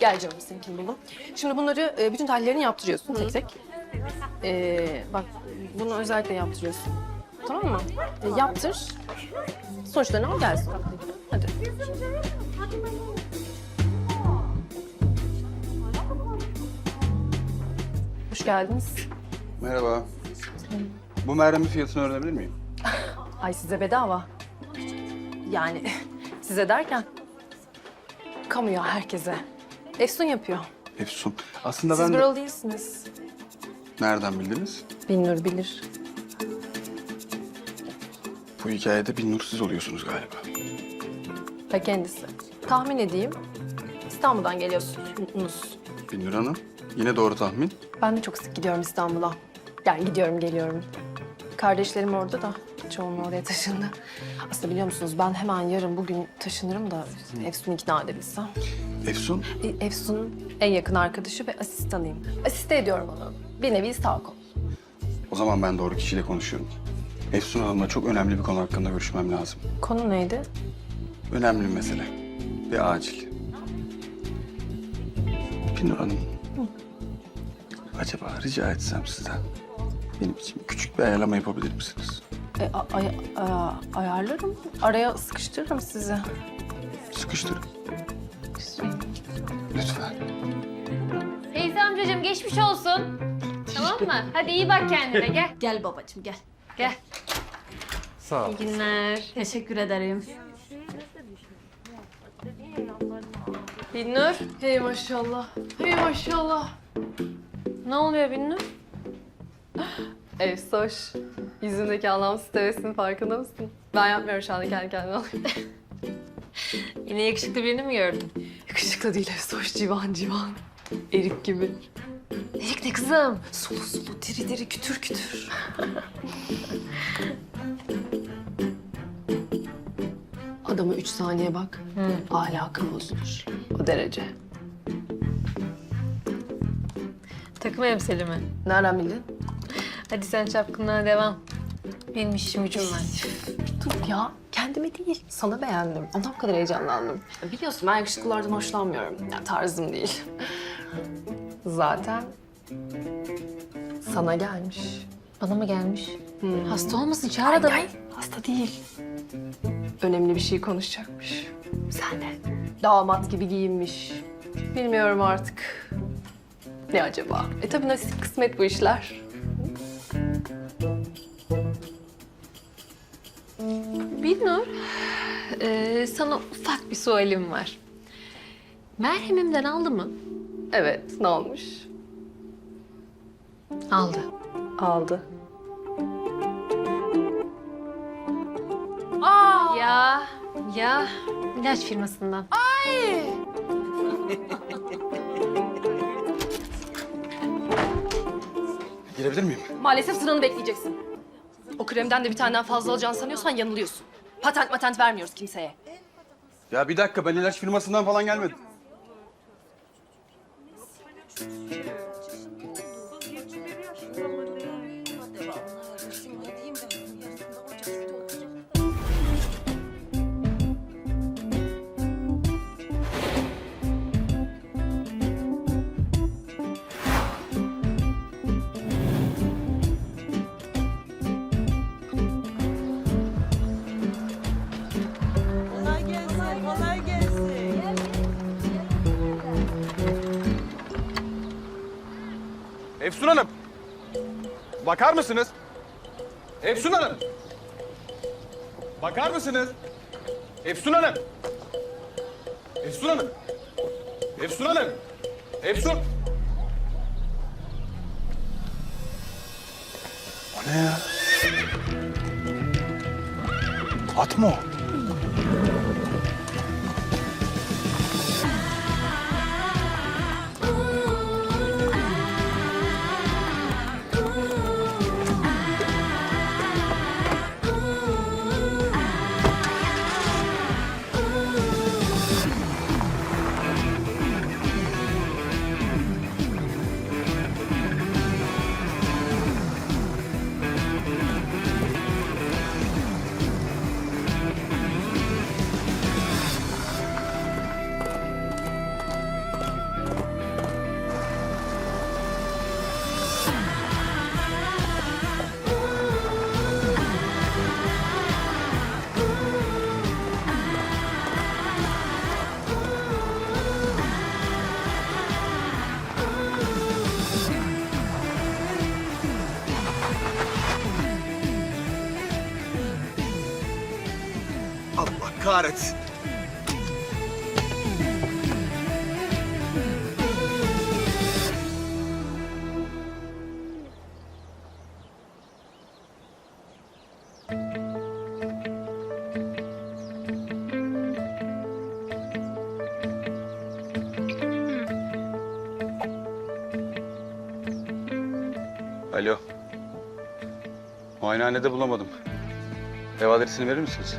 Gel canım seninkini buldum. Şimdi bunları e, bütün tahlillerini yaptırıyorsun tek tek. E, bak bunu özellikle yaptırıyorsun. Tamam mı? E, yaptır. Sonuçlarını al gelsin. Hadi. Hoş geldiniz. Merhaba. Bu merhemin fiyatını öğrenebilir miyim? Ay size bedava. Yani size derken kamuya herkese. Efsun yapıyor. Efsun. Aslında Siz ben de... buralı değilsiniz. Nereden bildiniz? Binnur bilir. Bu hikayede bir nursuz oluyorsunuz galiba. Ve kendisi. Tahmin edeyim. İstanbul'dan geliyorsunuz. Binur Hanım. Yine doğru tahmin. Ben de çok sık gidiyorum İstanbul'a. Yani gidiyorum geliyorum. Kardeşlerim orada da çoğunluğu oraya taşındı. Aslında biliyor musunuz ben hemen yarın bugün taşınırım da Efsun'u ikna edebilsem. Efsun? E, Efsun'un en yakın arkadaşı ve asistanıyım. Asiste ediyorum onu. Bir nevi sağ kol. O zaman ben doğru kişiyle konuşuyorum. Efsun Hanım'la çok önemli bir konu hakkında görüşmem lazım. Konu neydi? Önemli bir mesele. Ve acil. Binur Hanım. Acaba rica etsem sizden benim için küçük bir ayarlama yapabilir misiniz? E, a- ay- a- ayarlarım. Araya sıkıştırırım sizi. Sıkıştırın. Lütfen. Feyzi amcacığım geçmiş olsun. Tamam mı? Hadi iyi bak kendine gel. Gel babacığım gel. Gel. Sağ ol. İyi günler. Teşekkür ederim. Binnur. Hey maşallah. Hey maşallah. Ne oluyor Binnur? Efsoş. Yüzündeki anlamsız tebessümün farkında mısın? Ben yapmıyorum şu anda kendi kendime. Yine yakışıklı birini mi gördün? Yakışıklı değil Efsoş. Civan civan. Erik gibi. Erik ne kızım? Sulu sulu, diri diri, kütür kütür. Adama üç saniye bak. Ahlakı bozulur. O derece. Takım elbiseli mi? Nereden bildin? Hadi sen çapkınlığa devam. Benim işim gücüm var. Dur ya. Kendime değil. Sana beğendim. Bu kadar heyecanlandım. Biliyorsun ben yakışıklılardan hoşlanmıyorum. Yani tarzım değil. Zaten sana gelmiş. Bana mı gelmiş? Hmm. Hasta olmasın çağır adamı. Hasta değil. Önemli bir şey konuşacakmış. Sen de. Damat gibi giyinmiş. Bilmiyorum artık. Ne acaba? E tabii nasip kısmet bu işler. Ee, sana ufak bir sualim var. Merhemimden aldı mı? Evet, ne olmuş? Aldı. Aldı. Ya, ya ilaç firmasından. Girebilir miyim? Maalesef sıranı bekleyeceksin. O kremden de bir taneden fazla alacağını sanıyorsan yanılıyorsun. Patent matent vermiyoruz kimseye. Ya bir dakika ben ilaç firmasından falan gelmedim. Efsun Hanım. Bakar mısınız? Efsun Hanım. Bakar mısınız? Efsun Hanım. Efsun Hanım. Efsun Hanım. Efsun. O ne ya? At mı o? Kahretsin. Alo. Muayenehanede bulamadım. Ev adresini verir misiniz?